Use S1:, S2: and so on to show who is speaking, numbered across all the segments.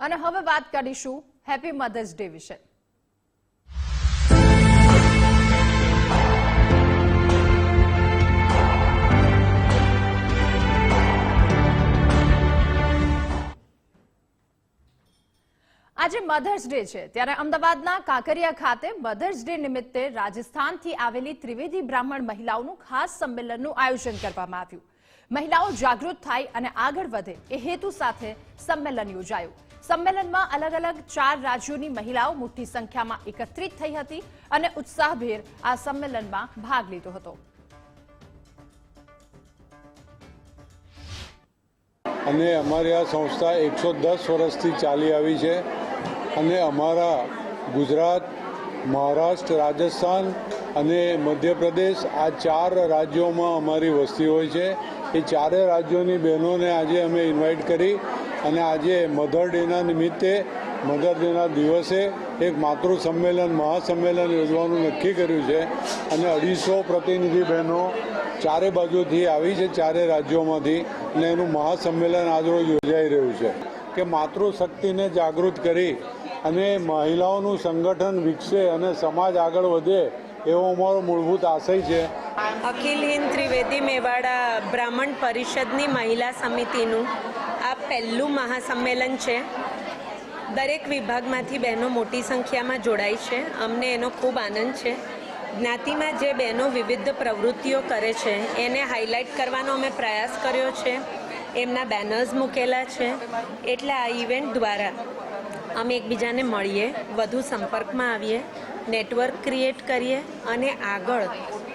S1: અને હવે વાત કરીશું હેપી મધર્સ ડે વિશે. આજે મધર્સ ડે છે. ત્યારે અમદાવાદના કાંકરિયા ખાતે મધર્સ ડે નિમિત્તે રાજસ્થાનથી આવેલી ત્રિવેદી બ્રાહ્મણ મહિલાઓનું ખાસ સંમેલનનું આયોજન કરવામાં આવ્યું. મહિલાઓ જાગૃત થાય અને આગળ વધે એ હેતુ સાથે સંમેલન યોજાયું. સંમેલનમાં અલગ અલગ ચાર રાજ્યોની મહિલાઓ મોટી સંખ્યામાં એકત્રિત થઈ હતી અને ઉત્સાહભેર આ સંમેલનમાં ભાગ લીધો હતો.
S2: અને અમારી આ સંસ્થા એકસો દસ વર્ષથી ચાલી આવી છે અને અમારા ગુજરાત, મહારાષ્ટ્ર, રાજસ્થાન અને મધ્યપ્રદેશ આ ચાર રાજ્યોમાં અમારી વસ્તી હોય છે. એ ચારે રાજ્યોની બહેનોને આજે અમે ઇન્વાઇટ કરી અને આજે મધર ડેના નિમિત્તે, મધર ડેના દિવસે એક માતૃ સંમેલન મહાસંમેલન યોજવાનું નક્કી કર્યું છે. અને અઢીસો પ્રતિનિધિ બહેનો ચારે બાજુથી આવી છે, ચારે રાજ્યોમાંથી. અને એનું મહાસંમેલન આજરોજ યોજાઈ રહ્યું છે. કે માતૃશક્તિને જાગૃત કરી અને મહિલાઓનું સંગઠન વિકસે અને સમાજ આગળ વધે, એવો અમારો મૂળભૂત આશય છે.
S3: અખિલ હિન્દ ત્રિવેદી મેવાડા બ્રાહ્મણ પરિષદની મહિલા સમિતિનું પહેલું મહાસંમેલન છે. દરેક વિભાગમાંથી બહેનો મોટી સંખ્યામાં જોડાય છે. અમને એનો ખૂબ આનંદ છે. જ્ઞાતિમાં જે બહેનો વિવિધ પ્રવૃત્તિઓ કરે છે, એને હાઇલાઇટ કરવાનો અમે પ્રયાસ કર્યો છે. એમના બેનર્સ મૂકેલા છે. એટલે આ ઇવેન્ટ દ્વારા અમે એકબીજાને મળીએ, વધુ સંપર્કમાં આવીએ નેટવર્ક ક્રિએટ કરીએ અને આગળ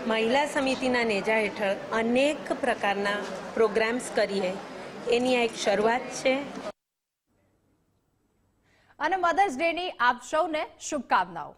S3: મહિલા સમિતિના નેજા હેઠળ અનેક પ્રકારના પ્રોગ્રામ્સ કરીએ. એની આ એક શરૂઆત છે.
S1: અને મધર્સ ડેની આપ સૌને શુભકામનાઓ.